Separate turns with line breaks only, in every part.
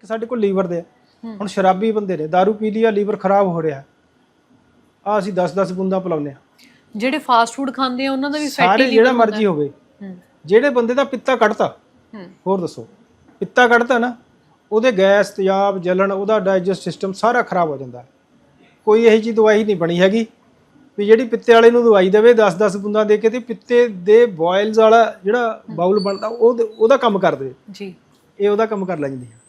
ਇੱਕ ਸਾਡੇ ਕੋਲ ਲੀਵਰ ਦੇ। ਹੁਣ ਸ਼ਰਾਬੀ ਬੰਦੇ ਨੇ दारू ਪੀ ਲਿਆ ਲੀਵਰ ਖਰਾਬ ਹੋ ਰਿਹਾ। ਆ ਅਸੀਂ 10-10 ਬੂੰਦਾਂ ਪਿਲਾਉਂਦੇ ਆ
ਜਿਹੜੇ ਫਾਸਟ ਫੂਡ ਖਾਂਦੇ ਆ ਉਹਨਾਂ ਦਾ ਵੀ
ਸਾਰੇ
ਫੈਟੀ
ਜਿਹੜਾ ਮਰਜ਼ੀ ਹੋਵੇ। ਜਿਹੜੇ ਬੰਦੇ ਦਾ ਪਿੱਤਾ ਕੱਢਤਾ ਹੋਰ ਦੱਸੋ। ਪਿੱਤਾ ਕੱਢਤਾ ਨਾ ਉਹਦੇ ਗੈਸ ਤਿਆਬ ਜਲਣ ਉਹਦਾ ਡਾਈਜੈਸਟ ਸਿਸਟਮ ਸਾਰਾ ਖਰਾਬ ਹੋ ਜਾਂਦਾ। ਕੋਈ ਇਹੋ ਜੀ ਦਵਾਈ ਨਹੀਂ ਬਣੀ ਹੈਗੀ ਵੀ ਜਿਹੜੀ ਪਿੱਤੇ ਵਾਲੇ ਨੂੰ ਦਵਾਈ ਦੇਵੇ 10-10 ਬੂੰਦਾਂ ਦੇ ਕੇ ਤੇ ਪਿੱਤੇ ਦੇ ਬੋਇਲਸ ਵਾਲਾ ਜਿਹੜਾ ਬਾਉਲ ਬਣਦਾ ਉਹ ਉਹਦਾ ਕੰਮ ਕਰ ਦੇਵੇ।
ਜੀ।
ਇਹ ਉਹਦਾ ਕੰਮ ਕਰ ਲੈਂਦੀ ਹੂੰ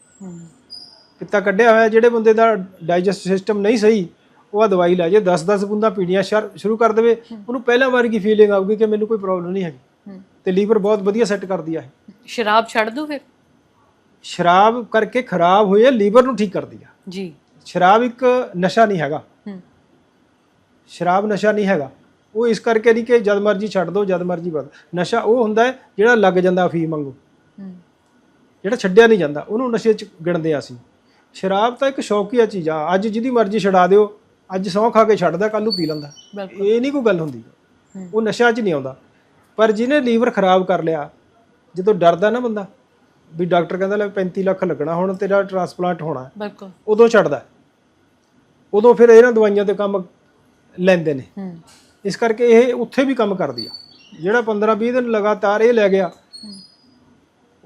ਪਿੱਤਾ ਕੱਢਿਆ ਹੋਇਆ ਜਿਹੜੇ ਬੰਦੇ ਦਾ ਡਾਈਜੈਸਟ ਸਿਸਟਮ ਨਹੀਂ ਸਹੀ ਉਹ ਆ ਦਵਾਈ ਲੈ ਜੇ 10-10 ਬੂੰਦਾਂ ਪੀਣੀਆਂ ਸ਼ਰ- ਕਰ ਦੇਵੇ ਉਹਨੂੰ ਪਹਿਲਾਂ ਵਾਰ ਕੀ ਫੀਲਿੰਗ ਆਊਗੀ ਕਿ ਮੈਨੂੰ ਕੋਈ ਪ੍ਰੋਬਲਮ ਨਹੀਂ ਹੈਗੀ। ਤੇ ਲੀਵਰ ਬਹੁਤ ਵਧੀਆ ਸੈੱਟ ਕਰਦੀ ਆ
ਸ਼ਰਾਬ ਛੱਡ ਦੋ ਫਿਰ?
ਸ਼ਰਾਬ ਕਰਕੇ ਖਰਾਬ ਹੋਏ ਲੀਵਰ ਨੂੰ ਠੀਕ ਕਰਦੀ ਆ।
ਜੀ।
ਸ਼ਰਾਬ ਇੱਕ ਨਸ਼ਾ ਨਹੀਂ ਹੈਗਾ। ਸ਼ਰਾਬ ਨਸ਼ਾ ਨਹੀਂ ਹੈਗਾ। ਉਹ ਇਸ ਕਰਕੇ ਨਹੀਂ ਕਿ ਜਦ ਮਰਜ਼ੀ ਛੱਡ ਦੋ ਜਦ ਮਰਜ਼ੀ ਬੰਦ ਨਸ਼ਾ ਉਹ ਹੁੰਦਾ ਹੈ ਜਿਹੜਾ ਲੱਗ ਜਾਂਦਾ ਅਫੀਮ ਵਾਂਗੂ।
ਹੂੰ।
ਜਿਹੜਾ ਛੱਡਿਆ ਨਹੀਂ ਜਾਂਦਾ ਉਹਨੂੰ ਨਸ਼ੇ 'ਚ ਗਿਣਦੇ ਆ ਅਸੀਂ। ਸ਼ਰਾਬ ਤਾਂ ਇੱਕ ਸ਼ੌਕੀਆ ਚੀਜ਼ ਆ ਅੱਜ ਜਿਹਦੀ ਮਰਜ਼ੀ ਛਡਾ ਦਿਓ ਅੱਜ ਸਹੁੰ ਖਾ ਕੇ ਛੱਡਦਾ ਕੱਲ ਨੂੰ ਪੀ ਲੈਂਦਾ। ਇਹ ਨਹੀਂ ਕੋਈ ਗੱਲ ਹੁੰਦੀ। ਉਹ ਨਸ਼ਾ 'ਚ ਨਹੀਂ ਆਉਂਦਾ। ਪਰ ਜਿਹਨੇ ਲੀਵਰ ਖਰਾਬ ਕਰ ਲਿਆ ਜਦੋਂ ਡਰਦਾ ਨਾ ਬੰਦਾ ਵੀ ਡਾਕਟਰ ਕਹਿੰਦਾ ਲੈ 35 ਲੱਖ ਲੱਗਣਾ ਹੁਣ ਤੇਰਾ ਟ੍ਰਾਂਸਪਲਾਂਟ ਹੋਣਾ।
ਬਿਲਕੁਲ।
ਉਦੋਂ ਛੱਡਦਾ। ਉਦੋਂ ਫਿਰ ਇਹਨਾਂ ਦਵਾਈਆਂ ਤੇ ਕੰਮ ਲੈਂਦੇ ਨੇ। ਇਸ ਕਰਕੇ ਇਹ ਉੱਥੇ ਵੀ ਕੰਮ ਕਰਦੀ ਆ। ਜਿਹੜਾ 15 20 ਦਿਨ ਲਗਾਤਾਰ ਇਹ ਲੈ ਗਿਆ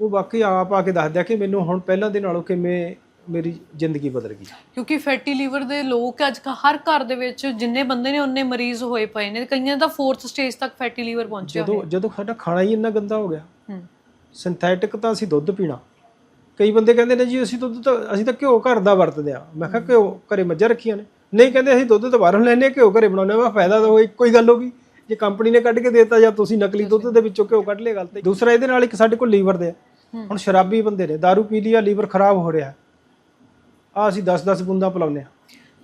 ਉਹ ਬਾਕੀ ਆਪ ਆ ਕੇ ਦੱਸਦਾ ਕਿ ਮੈਨੂੰ ਹੁਣ ਪਹਿਲਾਂ ਦੇ ਨਾਲੋਂ ਕਿਵੇਂ ਮੇਰੀ ਜ਼ਿੰਦਗੀ ਬਦਲ ਗਈ।
ਕਿਉਂਕਿ ਫੈਟੀ ਲੀਵਰ ਦੇ ਲੋਕ ਅੱਜ ਕੱਲ੍ਹ ਹਰ ਘਰ ਦੇ ਵਿੱਚ ਜਿੰਨੇ ਬੰਦੇ ਨੇ ਉਹਨੇ ਮਰੀਜ਼ ਹੋਏ ਪਏ ਨੇ ਕਈਆਂ ਦਾ 4th ਸਟੇਜ ਤੱਕ ਫੈਟੀ ਲੀਵਰ ਪਹੁੰਚਿਆ
ਜਦੋਂ ਜਦੋਂ ਸਾਡਾ ਖਾਣਾ ਹੀ ਇੰਨਾ ਗੰਦਾ ਹੋ ਗਿਆ।
ਹੂੰ।
ਸਿੰਥੈਟਿਕ ਤਾਂ ਅਸੀਂ ਦੁੱਧ ਪੀਣਾ। ਕਈ ਬੰਦੇ ਕਹਿੰਦੇ ਨੇ ਜੀ ਅਸੀਂ ਦੁੱਧ ਤਾਂ ਅਸੀਂ ਤਾਂ ਘਿਓ ਘਰ ਦਾ ਵਰਤਦੇ ਆ ਮੈਂ ਕਿਹਾ ਘਿਓ ਘਰੇ ਮੱਝਾਂ ਰੱਖੀਆਂ ਨੇ। ਨਹੀਂ ਕਹਿੰਦੇ ਅਸੀਂ ਦੁੱਧ ਤਾਂ ਬਾਹਰੋਂ ਲੈਨੇ ਘਿਓ ਘਰੇ ਬਣਾਉਂਦੇ ਆ ਫਾਇਦਾ ਤਾਂ ਉਹ ਇੱਕੋ ਹੀ ਗੱਲ ਹੋ ਗਈ। ਜੇ ਕੰਪਨੀ ਨੇ ਕੱਢ ਕੇ ਦੇਤਾ ਜਾਂ ਤੁਸੀਂ ਨਕਲੀ ਦੁੱਧ ਦੇ ਵਿੱਚੋਂ ਘਿਓ ਕੱਢ ਲਿਆ ਗੱਲ ਤੇ। ਦੂਸਰਾ ਇਹਦੇ ਨਾਲ ਇੱਕ ਸਾਡੇ ਕੋਲ ਲੀਵਰ ਦੇ ਹੁਣ ਸ਼ਰਾਬੀ ਬੰਦੇ ਨੇ दारू ਪੀ ਲਿਆ ਲੀਵਰ ਖਰਾਬ ਹੋ ਰਿਹਾ। ਆ ਅਸੀਂ 10-10 ਬੂੰਦਾਂ ਪਿਲਾਉਂਦੇ ਆ।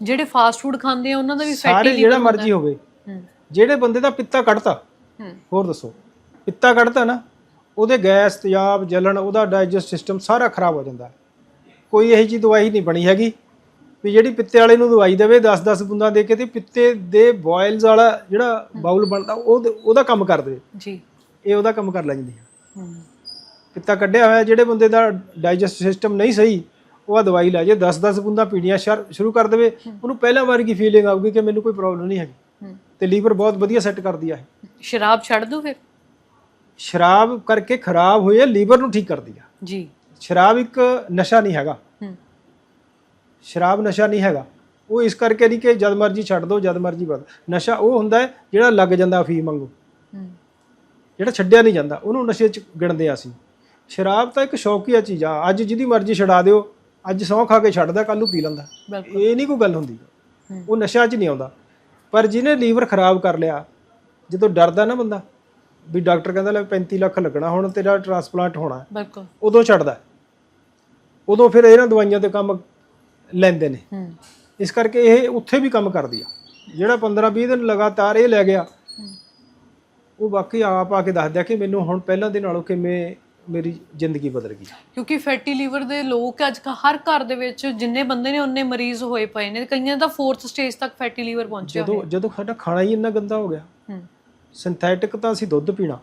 ਜਿਹੜੇ ਫਾਸਟ ਫੂਡ ਖਾਂਦੇ ਆ ਉਹਨਾਂ ਦਾ ਵੀ ਫੈਟੀ
ਜਿਹੜਾ ਮਰਜ਼ੀ ਹੋਵੇ। ਜਿਹੜੇ ਬੰਦੇ ਦਾ ਪਿੱਤਾ ਕੱਢਤਾ ਹੋਰ ਦੱਸੋ। ਪਿੱਤਾ ਕੱਢਤਾ ਨਾ ਉਹਦੇ ਗੈਸ ਤਿਆਬ ਜਲਣ ਉਹਦਾ ਡਾਈਜੈਸਟ ਸਿਸਟਮ ਸਾਰਾ ਖਰਾਬ ਹੋ ਜਾਂਦਾ। ਕੋਈ ਇਹੋ ਜੀ ਦਵਾਈ ਨਹੀਂ ਬਣੀ ਹੈਗੀ। ਵੀ ਜਿਹੜੀ ਪਿੱਤੇ ਵਾਲੇ ਨੂੰ ਦਵਾਈ ਦੇਵੇ 10-10 ਬੂੰਦਾਂ ਦੇ ਕੇ ਤੇ ਪਿੱਤੇ ਦੇ ਬੋਇਲਸ ਵਾਲਾ ਜਿਹੜਾ ਬਾਉਲ ਬਣਦਾ ਉਹ ਉਹਦਾ ਕੰਮ ਕਰ ਦੇਵੇ।
ਜੀ।
ਇਹ ਉਹਦਾ ਕੰਮ ਕਰ ਲੈਂਦੀ ਹੈ। ਪਿੱਤਾ ਕੱਢਿਆ ਹੋਇਆ ਜਿਹੜੇ ਬੰਦੇ ਦਾ ਡਾਈਜੈਸਟ ਸਿਸਟਮ ਨਹੀਂ ਸਹੀ ਉਹ ਆ ਦਵਾਈ ਲੈ ਜੇ 10-10 ਬੂੰਦਾਂ ਪੀਣੀਆਂ ਸ਼ਰ- ਕਰ ਦੇਵੇ ਉਹਨੂੰ ਪਹਿਲਾਂ ਵਾਰ ਕੀ ਫੀਲਿੰਗ ਆਊਗੀ ਕਿ ਮੈਨੂੰ ਕੋਈ ਪ੍ਰੋਬਲਮ ਨਹੀਂ ਹੈਗੀ।
ਹੂੰ।
ਤੇ ਲੀਵਰ ਬਹੁਤ ਵਧੀਆ ਸੈੱਟ ਕਰਦੀ ਆ
ਸ਼ਰਾਬ ਛੱਡ ਦੋ ਫਿਰ?
ਸ਼ਰਾਬ ਕਰਕੇ ਖਰਾਬ ਹੋਏ ਲੀਵਰ ਨੂੰ ਠੀਕ ਕਰਦੀ ਆ।
ਜੀ।
ਸ਼ਰਾਬ ਇੱਕ ਨਸ਼ਾ ਨਹੀਂ ਹੈਗਾ। ਸ਼ਰਾਬ ਨਸ਼ਾ ਨਹੀਂ ਹੈਗਾ। ਉਹ ਇਸ ਕਰਕੇ ਨਹੀਂ ਕਿ ਜਦ ਮਰਜ਼ੀ ਛੱਡ ਦੋ ਜਦ ਮਰਜ਼ੀ ਬੰਦ ਨਸ਼ਾ ਉਹ ਹੁੰਦਾ ਹੈ ਜਿਹੜਾ ਲੱਗ ਜਾਂਦਾ ਅਫੀਮ ਵਾਂਗੂ। ਜਿਹੜਾ ਛੱਡਿਆ ਨਹੀਂ ਜਾਂਦਾ ਉਹਨੂੰ ਨਸ਼ੇ 'ਚ ਗਿਣਦੇ ਆ ਅਸੀਂ। ਸ਼ਰਾਬ ਤਾਂ ਇੱਕ ਸ਼ੌਕੀਆ ਚੀਜ਼ ਆ। ਅੱਜ ਜਿਹਦੀ ਮਰਜ਼ੀ ਛਡਾ ਦਿਓ। ਅੱਜ ਸਹੁੰ ਖਾ ਕੇ ਛੱਡਦਾ ਕੱਲ ਨੂੰ ਪੀ ਲੈਂਦਾ। ਇਹ ਨਹੀਂ ਕੋਈ ਗੱਲ ਹੁੰਦੀ। ਉਹ ਨਸ਼ਾ 'ਚ ਨਹੀਂ ਆਉਂਦਾ। ਪਰ ਜਿਹਨੇ ਲੀਵਰ ਖਰਾਬ ਕਰ ਲਿਆ ਜਦੋਂ ਡਰਦਾ ਨਾ ਬੰਦਾ ਵੀ ਡਾਕਟਰ ਕਹਿੰਦਾ ਲੈ 35 ਲੱਖ ਲੱਗਣਾ ਹੁਣ ਤੇਰਾ ਟ੍ਰਾਂਸਪਲਾਂਟ ਹੋਣਾ।
ਬਿਲਕੁਲ।
ਉਦੋਂ ਛੱਡਦਾ। ਉਦੋਂ ਫਿਰ ਇਹਨਾਂ ਦਵਾਈਆਂ ਤੇ ਕੰਮ ਲੈਂਦੇ ਨੇ। ਇਸ ਕਰਕੇ ਇਹ ਉੱਥੇ ਵੀ ਕੰਮ ਕਰਦੀ ਆ। ਜਿਹੜਾ 15 20 ਦਿਨ ਲਗਾਤਾਰ ਇਹ ਲੈ ਗਿਆ ਉਹ ਬਾਕੀ ਆਪ ਆ ਕੇ ਦੱਸਦਾ ਕਿ ਮੈਨੂੰ ਹੁਣ ਪਹਿਲਾਂ ਦੇ ਨਾਲੋਂ ਕਿਵੇਂ ਮੇਰੀ ਜ਼ਿੰਦਗੀ ਬਦਲ ਗਈ।
ਕਿਉਂਕਿ ਫੈਟੀ ਲੀਵਰ ਦੇ ਲੋਕ ਅੱਜ ਹਰ ਘਰ ਦੇ ਵਿੱਚ ਜਿੰਨੇ ਬੰਦੇ ਨੇ ਉਹਨੇ ਮਰੀਜ਼ ਹੋਏ ਪਏ ਨੇ। ਕਈਆਂ ਦਾ 4th ਸਟੇਜ ਤੱਕ ਫੈਟੀ ਲੀਵਰ ਪਹੁੰਚਿਆ
ਜਦੋਂ ਜਦੋਂ ਸਾਡਾ ਖਾਣਾ ਹੀ ਇੰਨਾ ਗੰਦਾ ਹੋ ਗਿਆ। ਸਿੰਥੈਟਿਕ ਤਾਂ ਅਸੀਂ ਦੁੱਧ ਪੀਣਾ।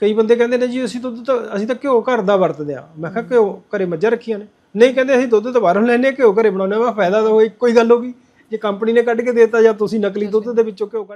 ਕਈ ਬੰਦੇ ਕਹਿੰਦੇ ਨੇ ਜੀ ਅਸੀਂ ਦੁੱਧ ਤਾਂ ਅਸੀਂ ਤਾਂ ਘਿਓ ਘਰ ਦਾ ਵਰਤਦੇ ਆ। ਮੈਂ ਕਿਹਾ ਘਿਓ ਘਰੇ ਮੱਝਾਂ ਰੱਖੀਆਂ ਨੇ। ਨਹੀਂ ਕਹਿੰਦੇ ਅਸੀਂ ਦੁੱਧ ਤਾਂ ਬਾਹਰੋਂ ਲੈਨੇ ਘਿਓ ਘਰੇ ਬਣਾਉਂਦੇ ਆ ਮੈਂ ਫਾਇਦਾ ਤਾਂ ਉਹ ਇੱਕੋ ਹੀ ਗੱਲ ਹੋ ਗਈ। ਜੇ ਕੰਪਨੀ ਨੇ ਕੱਢ ਕੇ ਦੇਤਾ ਜਾਂ ਤੁਸੀਂ ਨਕਲੀ ਦੁੱਧ ਦੇ ਵਿੱਚੋਂ ਘਿਓ ਕੱਢ